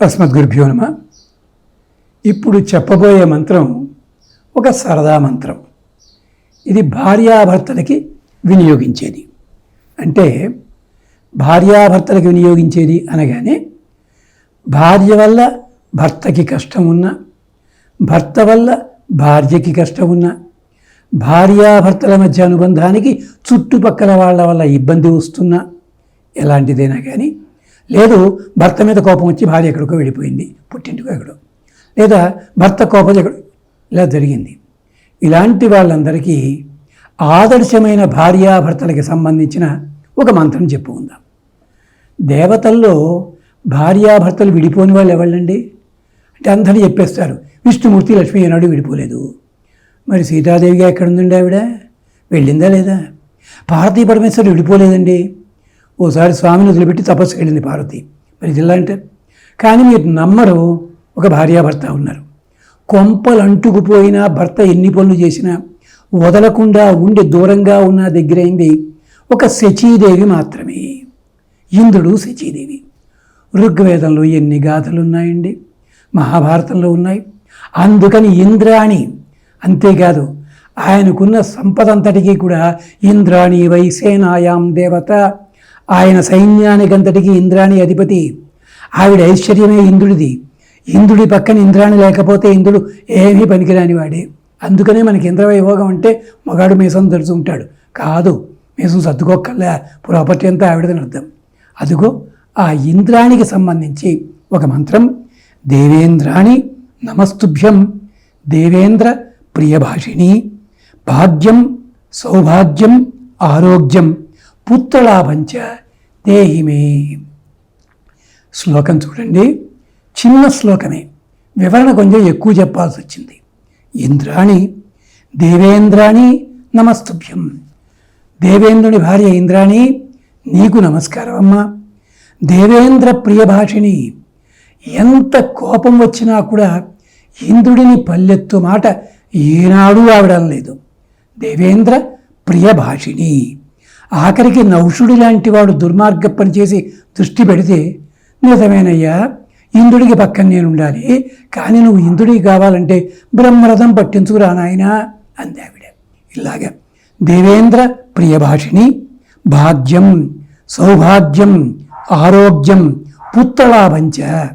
అస్మద్గురుభ్యో నమ. ఇప్పుడు చెప్పబోయే మంత్రం ఒక సరదా మంత్రం. ఇది భార్యాభర్తలకి వినియోగించేది. అంటే భార్యాభర్తలకు వినియోగించేది అనగానే భార్య వల్ల భర్తకి కష్టం ఉన్నా భర్త వల్ల భార్యకి కష్టం ఉన్నా భార్యాభర్తల మధ్య అనుబంధానికి చుట్టుపక్కల వాళ్ళ వల్ల ఇబ్బంది వస్తున్నా ఎలాంటిదైనా కానీ లేదు భర్త మీద కోపం వచ్చి భార్య ఎక్కడికో వెళ్ళిపోయింది పుట్టింటికో ఎక్కడో. లేదా భర్త కోపం ఎక్కడ ఇలా జరిగింది. ఇలాంటి వాళ్ళందరికీ ఆదర్శమైన భార్యాభర్తలకి సంబంధించిన ఒక మంత్రం చెప్పు ఉందాం. దేవతల్లో భార్యాభర్తలు విడిపోని వాళ్ళు ఎవళ్ళండి? అంటే అందరూ చెప్పేస్తారు విష్ణుమూర్తి లక్ష్మీ ఏనాడు విడిపోలేదు. మరి సీతాదేవిగా ఎక్కడ ఉందండి ఆవిడ? వెళ్ళిందా లేదా? పార్వతీ పరమేశ్వరుడు విడిపోలేదండి. ఓసారి స్వామిని వదిలిపెట్టి తపస్సు వెళ్ళింది పార్వతి. మరి జిల్లా అంటే? కానీ మీరు నమ్మరు ఒక భార్యాభర్త ఉన్నారు. కొంపలు అంటుకుపోయినా భర్త ఎన్ని పనులు చేసినా వదలకుండా ఉండి దూరంగా ఉన్న దగ్గరైంది ఒక శచీదేవి మాత్రమే. ఇంద్రుడు శచీదేవి. ఋగ్వేదంలో ఎన్ని గాథలు ఉన్నాయండి మహాభారతంలో ఉన్నాయి. అందుకని ఇంద్రాణి అంతేకాదు ఆయనకున్న సంపద అంతటికీ కూడా ఇంద్రాణి వైసేనాయాం దేవత. ఆయన సైన్యానికంతటికీ ఇంద్రాణి అధిపతి. ఆవిడ ఐశ్వర్యమే ఇంద్రుడిది. ఇంద్రుడి పక్కన ఇంద్రాణి లేకపోతే ఇంద్రుడు ఏమీ పనికిరాని వాడే. అందుకనే మనకి ఇంద్రవైభోగం అంటే మగాడు మీసం తెరుచు ఉంటాడు. కాదు మీసం సర్దుకోకల్లా ప్రాపర్టీ అంతా ఆవిడదని అర్థం. అదిగో ఆ ఇంద్రానికి సంబంధించి ఒక మంత్రం. దేవేంద్రాణి నమస్తుభ్యం దేవేంద్ర ప్రియభాషిణి భాగ్యం సౌభాగ్యం ఆరోగ్యం. పుత్రలాభంచ దేహిమే. శ్లోకం చూడండి. చిన్న శ్లోకమే. వివరణ కొంచెం ఎక్కువ చెప్పాల్సి వచ్చింది ఇంద్రాణి దేవేంద్రాణి నమస్తుభ్యం. దేవేంద్రుని భార్య ఇంద్రాణి నీకు నమస్కారం అమ్మా దేవేంద్ర ప్రియభాషిణి ఎంత కోపం వచ్చినా కూడా ఇంద్రుడిని పల్లెత్తు మాట ఏనాడూ ఆవిడం లేదు దేవేంద్ర ప్రియభాషిణి. ఆఖరికి నౌషుడి లాంటి వాడు దుర్మార్గ పనిచేసి దృష్టి పెడితే నిజమేనయ్యా ఇంద్రుడికి పక్కన నేను ఉండాలి కానీ నువ్వు ఇంద్రుడికి కావాలంటే బ్రహ్మరథం పట్టించుకురా నాయనా అంది ఆవిడ. ఇలాగా. దేవేంద్ర ప్రియభాషిణి భాగ్యం సౌభాగ్యం ఆరోగ్యం పుత్రలాభంచ.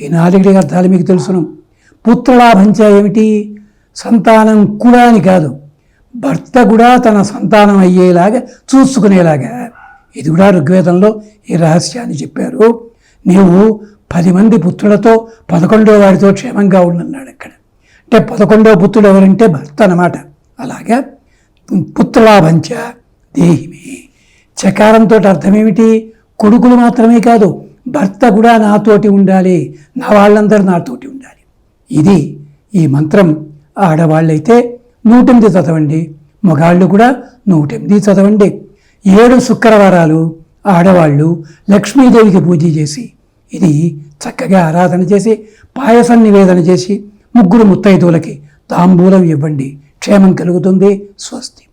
ఈ నాలుగిటి అర్థాలు మీకు తెలుసును. పుత్రలాభంచ ఏమిటి? సంతానం కూడా అని కాదు. భర్త కూడా తన సంతానం అయ్యేలాగా చూసుకునేలాగా. ఇది కూడా ఋగ్వేదంలో ఈ రహస్యాన్ని చెప్పారు. నీవు పది మంది పుత్రులతో పదకొండో వారితో క్షేమంగా ఉండన్నాడు అక్కడ అంటే పదకొండో పుత్రుడు ఎవరంటే భర్త అన్నమాట. అలాగా? పుత్రలాభంచ దేహిమే. చకారంతో అర్థం ఏమిటి? కొడుకులు మాత్రమే కాదు భర్త కూడా నాతోటి ఉండాలి. నా వాళ్ళందరూ నాతోటి ఉండాలి. ఇది ఈ మంత్రం. ఆడవాళ్ళైతే నూటెనిమిది చదవండి. మగాళ్ళు కూడా నూటెనిమిది చదవండి. ఏడు శుక్రవారాలు ఆడవాళ్ళు లక్ష్మీదేవికి పూజ చేసి ఇది చక్కగా ఆరాధన చేసి పాయసం నివేదన చేసి ముగ్గురు ముత్తైదువులకి తాంబూలం ఇవ్వండి. క్షేమం కలుగుతుంది. స్వస్తి.